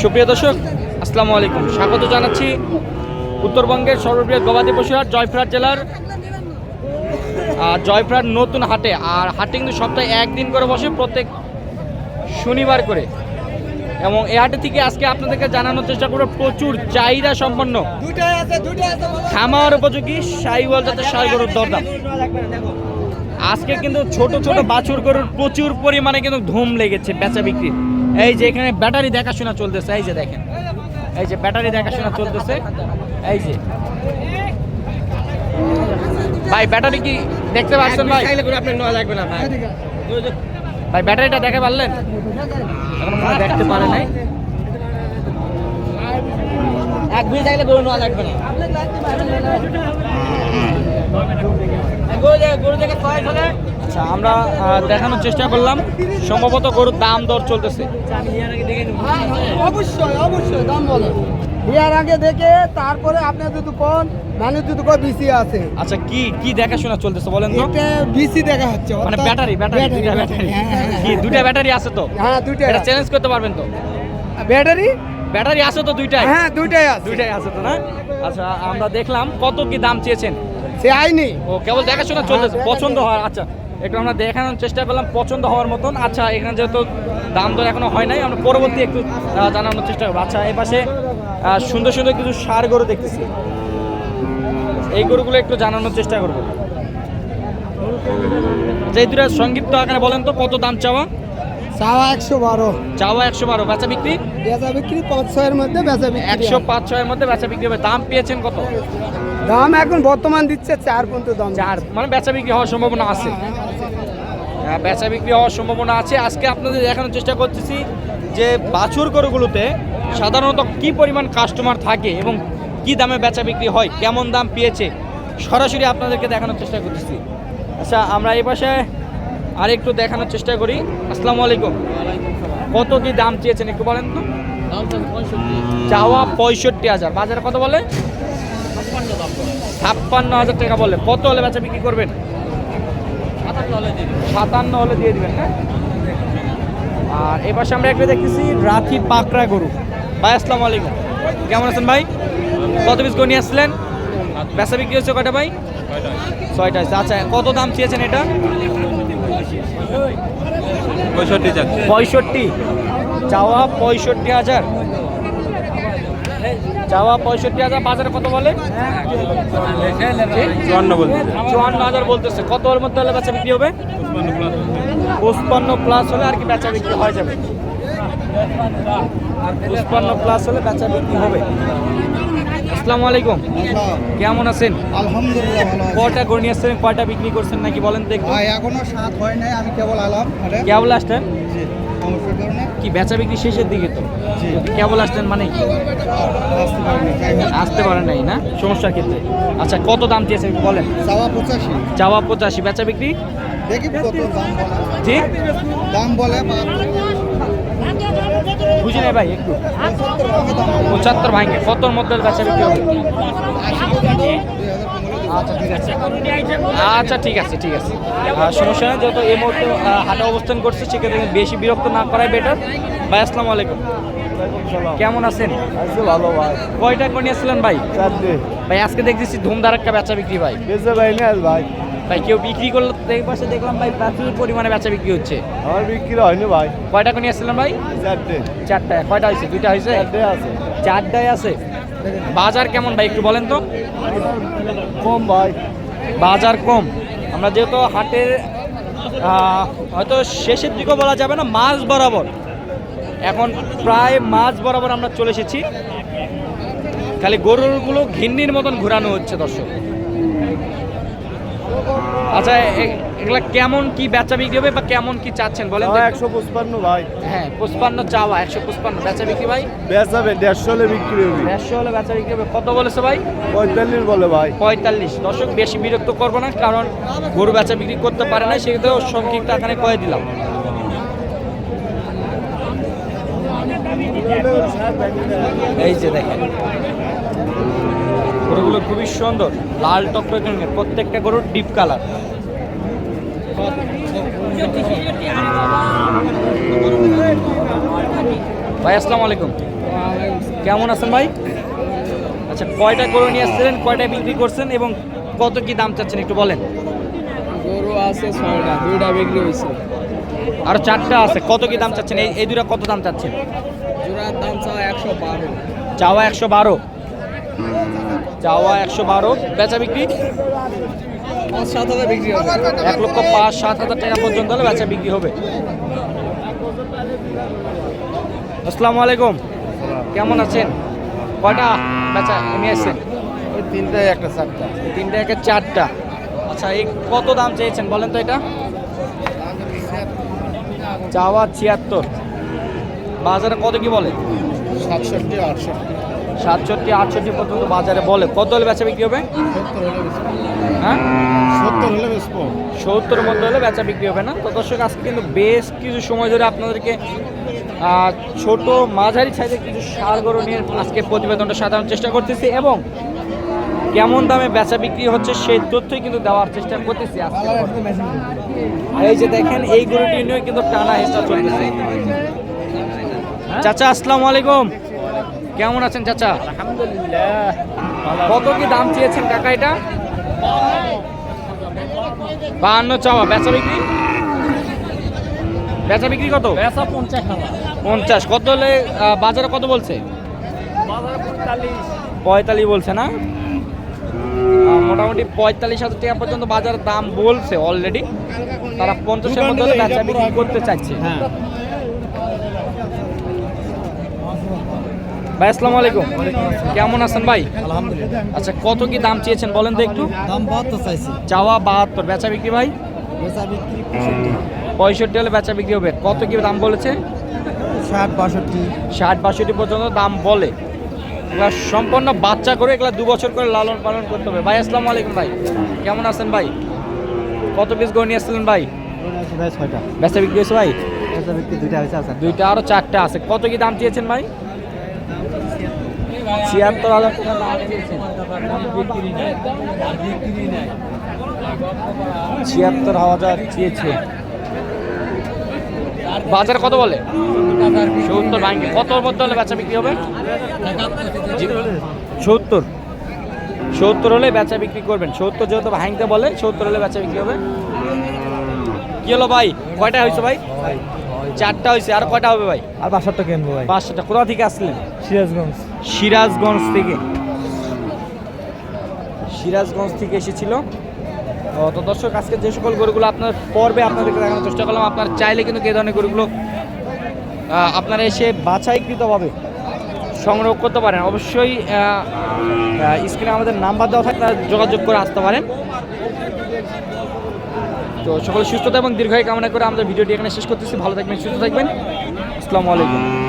সুপ্রিয় দর্শক আসসালামু আলাইকুম। স্বাগত জানাচ্ছি উত্তরবঙ্গের সর্ববৃহৎ গবাদি পশুহাট জয়পুরহাট জেলার আহ, জয়পুরহাট নতুন হাটে। আর হাটে কিন্তু সপ্তাহে একদিন করে বসে প্রত্যেক শনিবার করে। এবং এই হাটে থেকে আজকে আপনাদেরকে জানানোর চেষ্টা করব প্রচুর চাহিদা সম্পন্ন। খামার উপযোগী সাইওয়াল জাতের সাই গরুর দরদাম। আজকে কিন্তু ছোট ছোট বাছুর গরুর প্রচুর পরিমাণে কিন্তু ধুম লেগেছে বেচা বিক্রি। এই যে এখানে ব্যাটারি দেখাশোনা চলতেছে এই যে দেখেন। এই যে ব্যাটারি দেখাশোনা চলতেছে এই যে। ভাই ব্যাটারি কি দেখতে পাচ্ছেন ভাই? ভাই। ব্যাটারিটা দেখে পারলেন? এখন দেখতে পারে নাই। এক বিয়ে চাইলে গরু নেওয়া লাগবে না। গরু দেখে গরু দেখে ছয় ফেলে আচ্ছা আমরা দেখানোর চেষ্টা করলাম। সম্ভবত গরুর দাম দর চলতেছে। অবশ্যই অবশ্যই দাম বলে বিয়ার আগে দেখে তারপরে আপনার যদি কোন মানুষ যদি কোন বিসি আছে। আচ্ছা কি কি দেখাশোনা চলতেছে বলেন তো? এটা বিসি দেখা হচ্ছে মানে ব্যাটারি ব্যাটারি দুইটা ব্যাটারি। হ্যাঁ, হ্যাঁ, কি হ্যাঁ। দুইটা ব্যাটারি আছে তো? হ্যাঁ দুইটা এটা চ্যালেঞ্জ করতে পারবেন তো? ব্যাটারি? ব্যাটারি আছে তো দুইটাই? হ্যাঁ দুইটাই আছে। দুইটাই আছে তো না? আচ্ছা আমরা দেখলাম কত কি দাম চেয়েছেন? সে আইনি। ও কেবল দেখাশোনা চলতেছে পছন্দ হয় আচ্ছা। একটু আমরা দেখানোর চেষ্টা করলাম পছন্দ হওয়ার মতন। আচ্ছা এখানে যেহেতু দাম দর এখনও হয় নাই আমরা পরবর্তী একটু জানানোর চেষ্টা করব। আচ্ছা এই পাশে সুন্দর সুন্দর কিছু সার গরু দেখতেছি। এই গরুগুলো একটু জানানোর চেষ্টা করব। আচ্ছা এই দুটা সংক্ষিপ্ত আকারে বলেন তো কত দাম চাওয়া? চাওয়া একশো বারো। চাওয়া একশো বারো বেচা বিক্রি? বেচা বিক্রি পাঁচ ছয়ের মধ্যে বেচা বিক্রি একশো পাঁচ ছয়ের মধ্যে বেচা বিক্রি হবে। দাম পেয়েছেন কত? দাম এখন বর্তমান দিচ্ছে চার পর্যন্ত দাম চার মানে বেচা বিক্রি হওয়ার সম্ভাবনা আছে। হ্যাঁ, বেচা বিক্রি হওয়ার সম্ভাবনা আছে। আজকে আপনাদের দেখানোর চেষ্টা করতেছি যে বাছুর গরুগুলোতে সাধারণত কি পরিমাণ কাস্টমার থাকে এবং কি দামে বেচা বিক্রি হয়, কেমন দাম পেয়েছে, সরাসরি আপনাদেরকে দেখানোর চেষ্টা করতেছি। আচ্ছা আমরা এই পাশে আর একটু দেখানোর চেষ্টা করি। আসসালামু আলাইকুম। কত কি দাম চেয়েছেন একটু বলেন তো? চাওয়া পঁয়ষট্টি হাজার। বাজারে কত বলে? ছাপ্পান্ন হাজার টাকা বলে। কত হলে বেচা বিক্রি করবেন? সাতান্ন হলে দিয়ে দিবেন। না আর এ পাশে আমরা একটা দেখতেছি রাথি পাকড়া গরু। ভাই আসসালামু আলাইকুম। কেমন আছেন ভাই? কত পিস গরু নিয়ে আসছিলেন? বেচা বিক্রি হচ্ছে কয়টা ভাই? ছয়টা। আচ্ছা কত দাম চেয়েছেন এটা? পঁয়ষট্টি পঁয়ষট্টি। চাওয়া পঁয়ষট্টি হাজার। চাওয়া পঁয়ষট্টি হাজার বাজারে কত বলে? চুয়ান্ন বলতে চুয়ান্ন হাজার বলতেছে। কত ওর মধ্যে হলে বেচা বিক্রি হবে? পঁচপান্ন প্লাস হলে আর কি বেচা বিক্রি হয়ে যাবে। পঁচপান্ন প্লাস হলে বেচা বিক্রি হবে। আসসালামু আলাইকুম। কেমন আছেন? আলহামদুলিল্লাহ কয়টা গড়ি নিয়ে আসছেন? কয়টা বিক্রি করছেন নাকি বলেন ভাই এখনও সাত হয় নাই আমি কেবল আলাম কেবল আসতেন কি বেচা বিক্রি শেষের দিকে তো? কেবল আসতেন মানে আসতে পারে নাই না? সমস্যার ক্ষেত্রে। আচ্ছা কত দাম দিয়েছে বলেন। চাওয়া পঁচাশি। চাওয়া পঁচাশি। বেচা বিক্রি? দেখি কত দাম ঠিক দাম বলে বুঝি নাই ভাই একটু। পঁচাত্তর ভাঙে পঁচাত্তর কতর মধ্যে বেচা বিক্রি হবে? আচ্ছা ঠিক আছে। ঠিক আছে আর সমস্যা নেই যত এই মুহূর্তে হাটে অবস্থান করছে সেক্ষেত্রে বেশি বিরক্ত না করাই বেটার ভাই আসসালামু আলাইকুম। কেমন আছেন? আচ্ছা ভালো ভাই। কয়টা করে নিয়েছিলেন ভাই? ভাই আজকে দেখতেছি ধুমধার একটা বেচা বিক্রি ভাই। ভাই না ভাই। ভাই কেউ বিক্রি করলে পাশে দেখলাম ভাই প্রচুর পরিমাণে বেচা বিক্রি হচ্ছে। আমার বিক্রি হয়নি ভাই। কয়টা করে নিয়েছিলেন ভাই? চারটে চারটা কয়টা হয়েছে? দুইটা হয়েছে? চারটে আছে। চারটায় আছে? বাজার কেমন ভাই একটু বলেন তো। কম ভাই। বাজার কম। আমরা যেহেতু হাটের হয়তো শেষের দিকেও বলা যাবে না মাছ বরাবর। এখন প্রায় মাছ বরাবর আমরা চলে এসেছি। খালি গরুরগুলো ঘিন্নির মতন ঘোরানো হচ্ছে দর্শক। আচ্ছা এগুলা কেমন কি বেচা বিক্রি হবে বা কেমন কি চাচ্ছেন বলেন তো একশো পঁচপান্ন ভাই। হ্যাঁ পুষ্পান্ন চাওয়া একশো পুষ্পান্ন বেচা বিক্রি ভাই? বেচাবে দেড়শো হলে বিক্রি হবে। দেড়শো হলে বেচা বিক্রি হবে। কত বলেছে ভাই? পঁয়তাল্লিশ বলে ভাই। পঁয়তাল্লিশ। দর্শক বেশি বিরক্ত করব না কারণ গরু বেচা বিক্রি করতে পারে না সেক্ষেত্রে সংক্ষিপ্ত এখানে কয়ে দিলাম। এই যে দেখেন। গরুগুলো খুবই সুন্দর। লাল টকটকে রঙের প্রত্যেকটা গরুর ডিপ কালার ভাই আসসালামু আলাইকুম। কেমন আছেন ভাই? আচ্ছা কয়টা গরু নিয়ে আসছিলেন কয়টা বিক্রি করছেন এবং কত কি দাম চাচ্ছেন একটু বলেন। গরু আছে ছয়টা দুইটা বিক্রি হয়েছে। আর চারটা আছে কত কি দাম চাচ্ছেন? এই এই দুটা কত দাম চাচ্ছেন? জোড়ার দাম চাও একশো বারো। চাওয়া একশো বারো। চাওয়া একশো বারো বেচা বিক্রি? এক লক্ষ পাঁচ সাত হাজার টাকা পর্যন্ত হলে বেচা বিক্রি হবে। আসসালামু আলাইকুম। কেমন আছেন? কয়টা বেচা নিয়ে আসছেন ওই তিনটায় একটা চারটা। তিনটা একে চারটা। আচ্ছা এই কত দাম চেয়েছেন বলেন তো এটা? চাওয়া ছিয়াত্তর। বাজারে কত কি বলে? সাতষট্টি আটষট্টি। সাতষট্টি আটষট্টি পর্যন্ত বাজারে বলে। কত হলে বেচা বিক্রি হবে? সত্তর হ্যাঁ সত্তর মধ্যে হলে বেচা বিক্রি হবে না। তো দর্শক আজকে কিন্তু বেশ কিছু সময় ধরে আপনাদেরকে ছোট মাঝারি সাইজের কিছু সার গরু নিয়ে আজকে প্রতিবেদনটা সাজানোর চেষ্টা করতেছি এবং কেমন দামে বেচা বিক্রি হচ্ছে সেই তথ্যই কিন্তু দেওয়ার চেষ্টা করতেছি এই যে দেখেন এই গরুটি নিয়ে কিন্তু টানা হেসা চলতেছে। চাচা আসসালামু আলাইকুম। কেমন আছেন চাচা? কত কি দাম চেয়েছেন কাকা এটা? বাহান্ন চাওয়া। বেচা বিক্রি? বেচা বিক্রি কত? পেঁচা পঞ্চাশ পঞ্চাশ। কত হলে বাজারে কত বলছে? পঁয়তাল্লিশ। পঁয়তাল্লিশ বলছে না? মোটামুটি পঁয়তাল্লিশ হাজার টাকা পর্যন্ত বাজার দাম বলছে অলরেডি তারা পঞ্চাশের মধ্যে বেচা বিক্রি করতে চাইছে। হ্যাঁ। ভাই আসসালামু আলাইকুম। কেমন আছেন ভাই? আলহামদুলিল্লাহ আচ্ছা কত কি দাম চেয়েছেন বলেন তো একটু? দাম বাহাত্তর চাইছি। চাওয়া বাহাত্তর। বেচা বিক্রি ভাই? বেচা বিক্রি পঁয়ষট্টি। হলে বেচা বিক্রি হবে। কত কি দাম বলেছে? ষাট বাষট্টি। ষাট বাষট্টি পর্যন্ত দাম বলে। এগুলা সম্পূর্ণ বাচ্চা করে এগুলা দু বছর করে লালন পালন করতে হবে। ভাই আসসালামু আলাইকুম ভাই। কেমন আছেন ভাই? কত পিস গড় নিয়ে আসছিলেন ভাই ছয়টা। বেচা বিক্রি হয়েছে ভাই? বেচা বিক্রি দুইটা হয়েছে আছে। দুইটা আরও চারটা আছে। কত কি দাম চেয়েছেন ভাই? ছিয়াত্তর হাজার টাকা ছিয়াত্তর হাজার চেয়েছে বাজার কত বলে? সত্তর ভাঙ্গে মধ্যে হলে বেচা বিক্রি হবে? সত্তর। সত্তর হলে বেচা বিক্রি করবেন। সত্তর যেহেতু ভাঙতে বলে, সত্তর হলে বেচা বিক্রি হবে। কি হলো ভাই? কয়টা হয়েছে ভাই? চারটা হয়েছে আর কয়টা হবে ভাই? আর বাসারটা কিনবো ভাই। পাঁচটা কোথা থেকে আসলেন? সিরাজগঞ্জ। সিরাজগঞ্জ থেকে। সিরাজগঞ্জ থেকে এসেছিল। তো দর্শক আজকে যে সকল গরুগুলো আপনার পর্বে আপনাদেরকে দেখানোর চেষ্টা করলাম আপনার চাইলে কিন্তু এই ধরনের গরুগুলো আপনারা এসে বাছাইকৃতভাবে সংগ্রহ করতে পারেন। অবশ্যই স্ক্রিনে আমাদের নাম্বার দেওয়া থাকে তারা যোগাযোগ করে আসতে পারেন। তো সকল সুস্থতা এবং দীর্ঘায় কামনা করে আমাদের ভিডিওটি এখানে শেষ করতেছি। ভালো থাকবেন, সুস্থ থাকবেন। আসসালামু আলাইকুম।